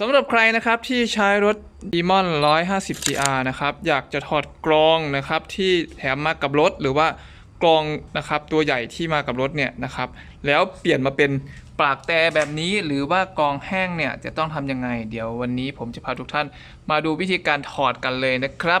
สำหรับใครนะครับที่ใช้รถ Demon 150 GR นะครับอยากจะถอดกรองนะครับที่แถมมากับรถหรือว่ากรองนะครับตัวใหญ่ที่มากับรถเนี่ยนะครับแล้วเปลี่ยนมาเป็นปากแต่แบบนี้หรือว่ากรองแห้งเนี่ยจะต้องทำยังไง เดี๋ยววันนี้ผมจะพาทุกท่านมาดูวิธีการถอดกันเลยนะครับ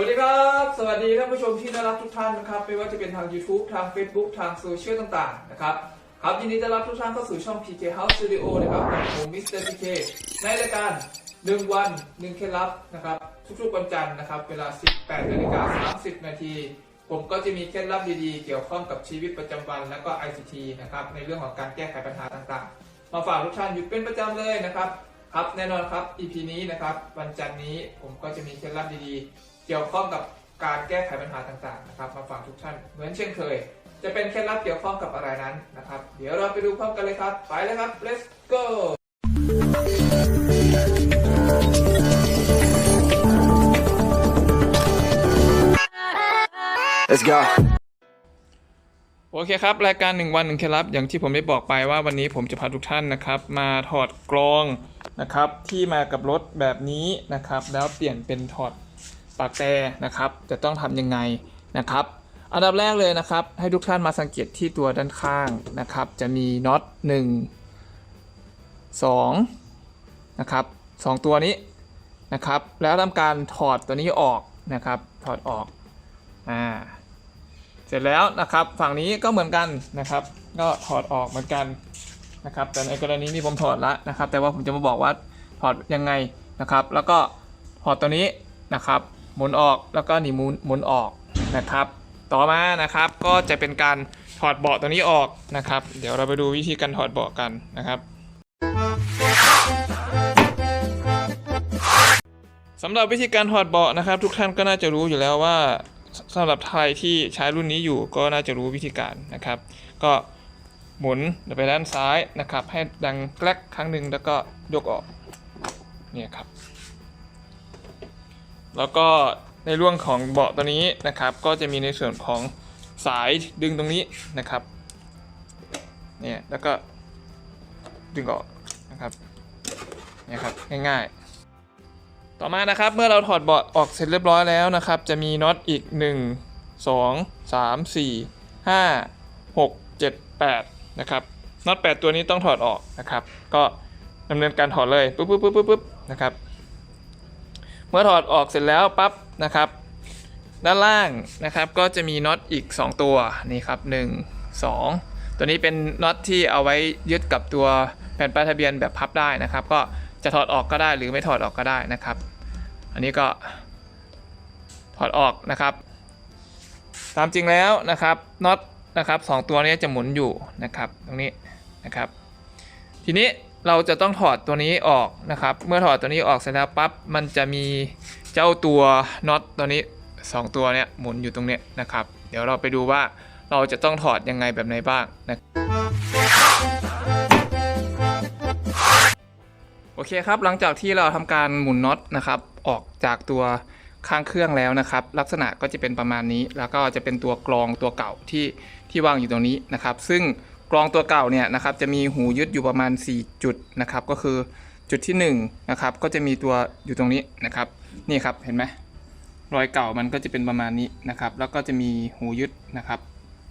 วัสดีครับ สวัสดีท่านผู้ชมที่น่ารักทุกท่านนะครับ ไม่ว่าจะเป็นทาง YouTube ทาง Facebook ทางโซเชียลต่างๆ นะครับ ครับ ยินดีต้อนรับทุกท่านเข้าสู่ช่อง PK House Studio นะครับกับผมมิสเตอร์ PK ในรายการ 1 วัน 1 เคล็ดลับนะครับ ทุกๆวันจันทร์นะครับ เวลา 18นาฬิกา30 นาที ผมก็จะมีเคล็ดลับดีๆ เกี่ยวข้องกับชีวิตประจำวัน และก็ ICT นะครับ ในเรื่องของการแก้ไขปัญหาต่างๆ มาฝากทุกท่านอยู่เป็นประจำเลยนะครับ ครับ แน่นอนครับ EP นี้นะครับ วันจันทร์นี้ผมก็จะมีเคล็ดลับดีๆ เกี่ยวข้องกับการแก้ไขปัญหาต่างๆนะครับมาฝากทุกท่านเหมือนเช่นเคย จะเป็นเคล็ดลับเกี่ยวข้องกับอะไรนั้นนะครับ เดี๋ยวเราไปดูพร้อมกันเลยครับ ไปเลยครับ let's go Let's go. โอเคครับ รายการ 1 วัน1เคล็ดลับอย่างที่ผมได้บอกไปว่าวันนี้ผมจะพาทุกท่านนะครับ มาถอดกรองนะครับที่มากับรถแบบนี้นะครับ แล้วเปลี่ยนเป็นถอด ปากแต่นะครับ จะต้องทำยังไงนะครับ อันดับแรกเลยนะครับ ให้ทุกท่านมาสังเกตที่ตัวด้านข้างนะครับ จะมีน็อต1 2นะครับสองตัวนี้นะครับ แล้วทำการถอดตัวนี้ออกนะครับ ถอดออกอ่าเสร็จแล้วนะครับฝั่งนี้ก็เหมือนกันนะครับ ก็ถอดออกเหมือนกันนะครับ แต่ในกรณีนี้ผมถอดละนะครับ แต่ว่าผมจะมาบอกว่าถอดยังไงนะครับ แล้วก็ถอดตัวนี้นะครับ หมุนออกแล้วก็หนีหมุนหมุนออกนะครับ ต่อมานะครับก็จะเป็นการถอดเบาะตัวนี้ออกนะครับ เดี๋ยวเราไปดูวิธีการถอดเบาะกันนะครับสำหรับวิธีการถอดเบาะนะครับ ทุกท่านก็น่าจะรู้อยู่แล้วว่าสำหรับใครที่ใช้รุ่นนี้อยู่ก็น่าจะรู้วิธีการนะครับ ก็หมุนไปด้านซ้ายนะครับ ให้ดังแกลกครั้งหนึ่งแล้วก็ยกออกเนี่ยครับ แล้วก็ในเรื่องของเบาะตัวนี้นะครับ ก็จะมีในส่วนของสายดึงตรงนี้นะครับเนี่ยแล้วก็ดึงออกนะครับเนี่ยครับง่ายๆ ต่อมานะครับเมื่อเราถอดเบาะออกเสร็จเรียบร้อยแล้วนะครับ จะมีน็อตอีก 1 2 3 4 5 6 7 8นะครับน็อต8ตัวนี้ต้องถอดออกนะครับ ก็ดำเนินการถอดเลยปุ๊บปุ๊บปุ๊บปุ๊บปุ๊บนะครับ เมื่อถอดออกเสร็จแล้วปั๊บนะครับ ด้านล่างนะครับก็จะมีน็อตอีก 2 ตัวนี่ครับ 1 2 ตัวนี้เป็นน็อตที่เอาไว้ยึดกับตัวแผ่นป้ายทะเบียนแบบพับได้นะครับ ก็จะถอดออกก็ได้หรือไม่ถอดออกก็ได้นะครับ อันนี้ก็ถอดออกนะครับ ตามจริงแล้วนะครับน็อตนะครับสองตัวนี้จะหมุนอยู่นะครับ ตรงนี้นะครับ ทีนี้ เราจะต้องถอดตัวนี้ออกนะครับ เมื่อถอดตัวนี้ออกเสร็จแล้วปั๊บมันจะมีเจ้าตัวน็อตตัวนี้สองตัวเนี่ยหมุนอยู่ตรงเนี้ยนะครับ เดี๋ยวเราไปดูว่าเราจะต้องถอดยังไงแบบไหนบ้างนะโอเคครับหลังจากที่เราทำการหมุนน็อตนะครับ ออกจากตัวข้างเครื่องแล้วนะครับ ลักษณะก็จะเป็นประมาณนี้ แล้วก็จะเป็นตัวกรองตัวเก่าที่ที่วางอยู่ตรงนี้นะครับ ซึ่ง กรองตัวเก่าเนี่ยนะครับจะมีหูยึดอยู่ประมาณ 4 จุดนะครับ ก็คือจุดที่1นะครับก็จะมีตัวอยู่ตรงนี้นะครับนี่ครับเห็นไหมรอยเก่ามันก็จะเป็นประมาณนี้นะครับ แล้วก็จะมีหูยึดนะครับ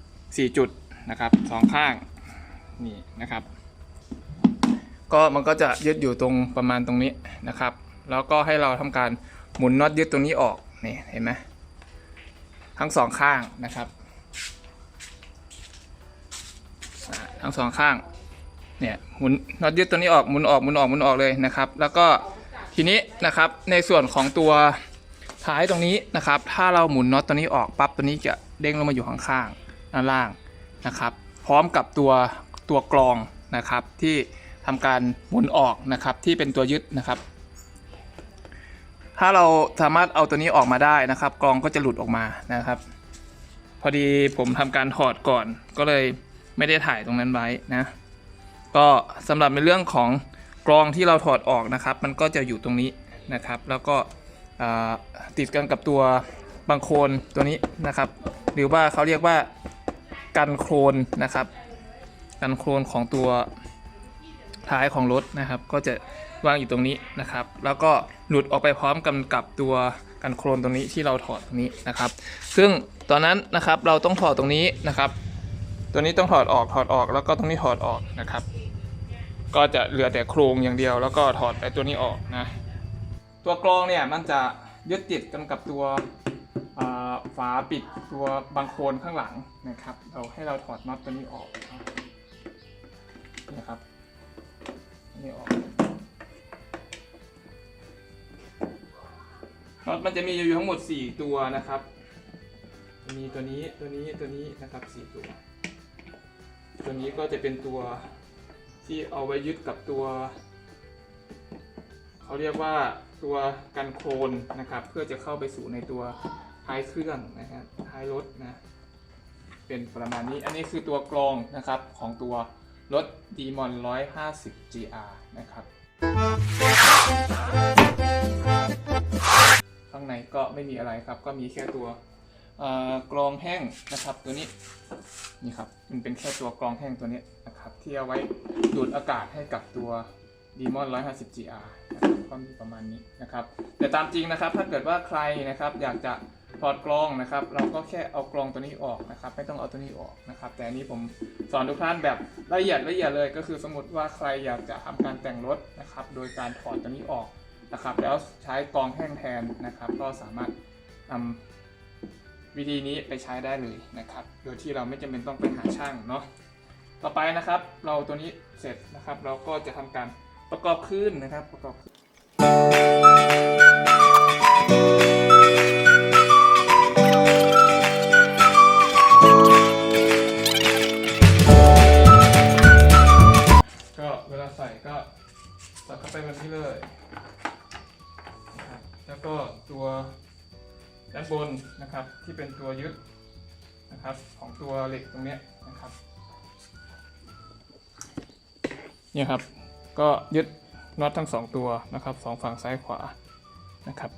4 จุดนะครับสองข้างนี่นะครับ ก็มันก็จะยึดอยู่ตรงประมาณตรงนี้นะครับ แล้วก็ให้เราทำการหมุนน็อตยึดตรงนี้ออกนี่เห็นไหมทั้งสองข้างนะครับอ่า ทั้งสองข้างเนี่ยหมุนน็อตยึดตัวนี้ออกหมุนออกหมุนออกหมุนออกเลยนะครับ แล้วก็ทีนี้นะครับในส่วนของตัวท้ายตรงนี้นะครับ ถ้าเราหมุนน็อตตัวนี้ออกปั๊บตัวนี้จะเด้งลงมาอยู่ข้างๆด้านล่างนะครับ พร้อมกับตัวตัวกรองนะครับที่ทำการหมุนออกนะครับที่เป็นตัวยึดนะครับ ถ้าเราสามารถเอาตัวนี้ออกมาได้นะครับ กรองก็จะหลุดออกมานะครับ พอดีผมทำการถอดก่อนก็เลย ไม่ได้ถ่ายตรงนั้นไว้นะ ก็สำหรับในเรื่องของกรองที่เราถอดออกนะครับ มันก็จะอยู่ตรงนี้นะครับ แล้วก็ติดกันกับตัวบางโคลนตัวนี้นะครับ หรือว่าเขาเรียกว่ากันโคลนนะครับ กันโคลนของตัวท้ายของรถนะครับ ก็จะวางอยู่ตรงนี้นะครับ แล้วก็หลุดออกไปพร้อมกันกับตัวกันโคลนตรงนี้ที่เราถอดตรงนี้นะครับ ซึ่งตอนนั้นนะครับเราต้องถอดตรงนี้นะครับ ตัวนี้ต้องถอดออกถอดออกแล้วก็ตรงนี้ถอดออกนะครับ ก็จะเหลือแต่โครงอย่างเดียว แล้วก็ถอดไอ้ตัวนี้ออกนะ ตัวกรองเนี่ยมันจะยึดติดกันกับตัวฝาปิดตัวบางโคลนข้างหลังนะครับ เราให้เราถอดน็อตตัวนี้ออกนะครับนี้ออกน็อตมันจะมีอยู่ทั้งหมด 4 ตัวนะครับ มีตัวนี้ตัวนี้ตัวนี้นะครับ 4 ตัว ตัวนี้ก็จะเป็นตัวที่เอาไว้ยึดกับตัว เขาเรียกว่าตัวกันโคลนนะครับ เพื่อจะเข้าไปสู่ในตัวท้ายเครื่องนะฮะท้ายรถนะเป็นประมาณนี้อันนี้คือตัวกรองนะครับของตัวรถ d m o n 150 GR นะครับ ข้างในก็ไม่มีอะไรครับ ก็มีแค่ตัว กรองแห้งนะครับตัวนี้นี่ครับมันเป็นแค่ตัวกรองแห้งตัวนี้นะครับที่เอาไว้ดูดอากาศให้กับตัว d e m o n 150 GR นะครับก็มีประมาณนี้นะครับ แต่ตามจริงนะครับถ้าเกิดว่าใครนะครับอยากจะถอดกรองนะครับ เราก็แค่เอากรองตัวนี้ออกนะครับ ไม่ต้องเอาตัวนี้ออกนะครับ แต่นี้ผมสอนทุกท่านแบบละเอียดละเอียดเลยก็คือสมมติว่าใครอยากจะทำการแต่งรถนะครับ โดยการถอดตัวนี้ออกนะครับ แล้วใช้กรองแห้งแทนนะครับ ก็สามารถนำ วิธีนี้ไปใช้ได้เลยนะครับ โดยที่เราไม่จำเป็นต้องไปหาช่างเนาะต่อไปนะครับ เราตัวนี้เสร็จนะครับ เราก็จะทำการประกอบขึ้นนะครับ ประกอบขึ้นก็เวลาใส่ก็ใส่เข้าไปแบบนี้เลย แล้วก็ตัว ด้านบนนะครับที่เป็นตัวยึดนะครับของตัวเหล็กตรงนี้นะครับเนี่ยครับก็ยึดน็อตทั้งสองตัวนะครับสองฝั่งซ้ายขวานะครับ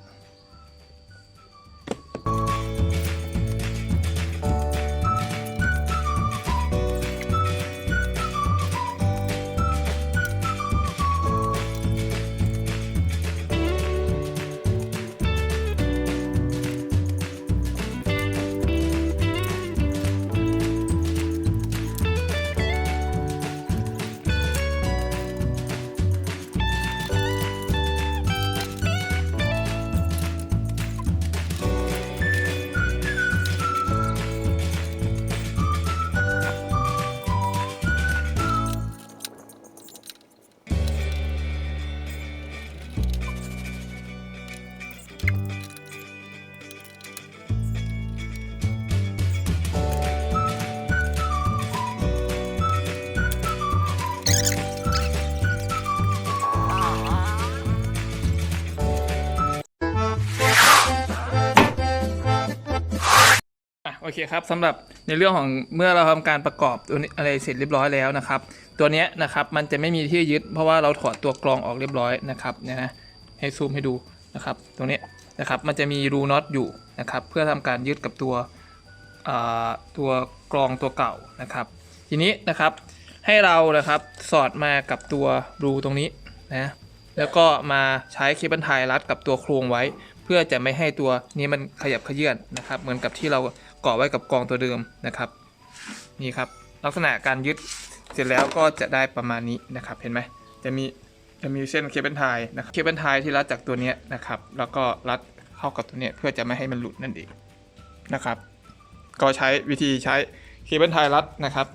เคครับสำหรับในเรื่องของเมื่อเราทำการประกอบตัวนี้อะไรเสร็จเรียบร้อยแล้วนะครับ ตัวนี้นะครับมันจะไม่มีที่ยึด เพราะว่าเราถอดตัวกรองออกเรียบร้อยนะครับเนี่ยนะให้ซูมให้ดูนะครับ ตรงนี้นะครับมันจะมีรูน็อตอยู่นะครับ เพื่อทำการยึดกับตัวอ่าตัวกรองตัวเก่านะครับ ทีนี้นะครับให้เรานะครับสอดมากับตัวรูตรงนี้นะแล้วก็มาใช้เคเบิลไทยรัดกับตัวโครงไว้ เพื่อจะไม่ให้ตัวนี้มันขยับขยื่นนะครับ เหมือนกับที่เรา เกาะไว้กับกองตัวเดิมนะครับนี่ครับลักษณะการยึดเสร็จแล้วก็จะได้ประมาณนี้นะครับเห็นไหมจะมีจะมีเส้นเคเบิลไทยนะครับเคเบิลไทยที่รัดจากตัวนี้นะครับแล้วก็รัดเข้ากับตัวนี้เพื่อจะไม่ให้มันหลุดนั่นเองนะครับก็ใช้วิธีใช้เคเบิลไทยรัดนะครับ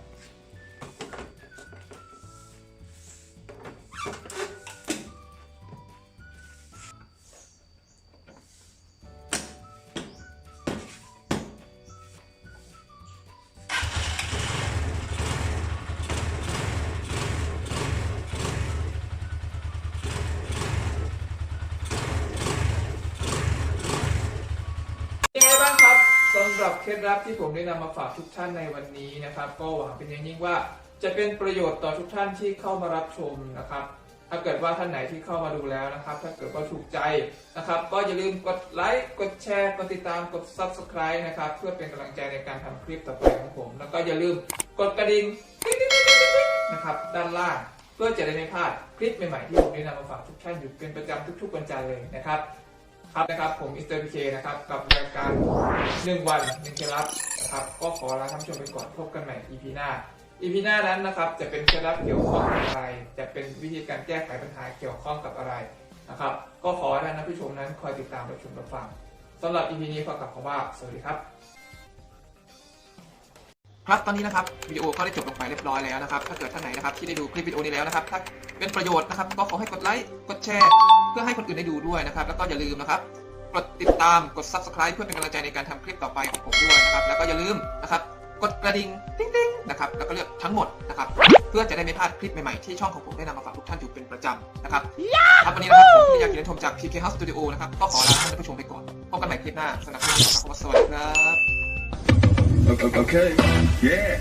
เคล็ดลับที่ผมได้นำมาฝากทุกท่านในวันนี้นะครับ ก็หวังเป็นอย่างยิ่งว่าจะเป็นประโยชน์ต่อทุกท่านที่เข้ามารับชมนะครับ ถ้าเกิดว่าท่านไหนที่เข้ามาดูแล้วนะครับ ถ้าเกิดว่าถูกใจนะครับ ก็อย่าลืมกดไลค์กดแชร์กดติดตามกด subscribe นะครับ เพื่อเป็นกำลังใจในการทำคลิปต่อไปของผม แล้วก็อย่าลืมกดกระดิ่งติ๊งติ๊งติ๊งติ๊งติ๊งนะครับด้านล่างเพื่อจะได้ไม่พลาดคลิปใหม่ๆที่ผมได้นำมาฝากทุกท่านอยู่เป็นประจำทุกๆวันจันทร์เลยนะครับ ครับนะครับผมอิสเตอร์พีเคนะครับกับรายการหนึ่งวันหนึ่งเคล็ดลับนะครับก็ขอลาท่านผู้ชมไปก่อนพบกันใหม่ EP หน้า EP หน้านั้นนะครับจะเป็นเคล็ดลับเกี่ยวข้องกับอะไร จะเป็นวิธีการแก้ไขปัญหาเกี่ยวข้องกับอะไรนะครับก็ขอให้ท่านผู้ชมนั้นคอยติดตามรับชมรับฟังสำหรับ EP นี้ขอกลับคำว่าสวัสดีครับ ครับตอนนี้นะครับวิดีโอก็ได้จบลงไปเรียบร้อยแล้วนะครับ ถ้าเกิดท่านไหนนะครับที่ได้ดูคลิปวิดีโอนี้แล้วนะครับถ้าเป็นประโยชน์นะครับ ก็ขอให้กดไลค์กดแชร์ เพื่อให้คนอื่นได้ดูด้วยนะครับ แล้วก็อย่าลืมนะครับกดติดตามกด subscribe เพื่อเป็นกำลังใจในการทำคลิปต่อไปของผมด้วยนะครับ แล้วก็อย่าลืมนะครับ กดกระดิ่งติ๊งติ๊งนะครับแล้วก็เลือกทั้งหมดนะครับ เพื่อจะได้ไม่พลาดคลิปใหม่ๆที่ช่องของผมได้นำมาฝากทุกท่านอยู่เป็นประจำนะครับครับวันนี้นะครับผมที่อยากกินชมจาก PK House Studio นะครับก็ขอลาท่านผู้ชมไปก่อนพบกันใหม่คลิปหน้าสำหรับวันนี้ขอบคุณสวัสดีครับ Okay. Okay. Yeah.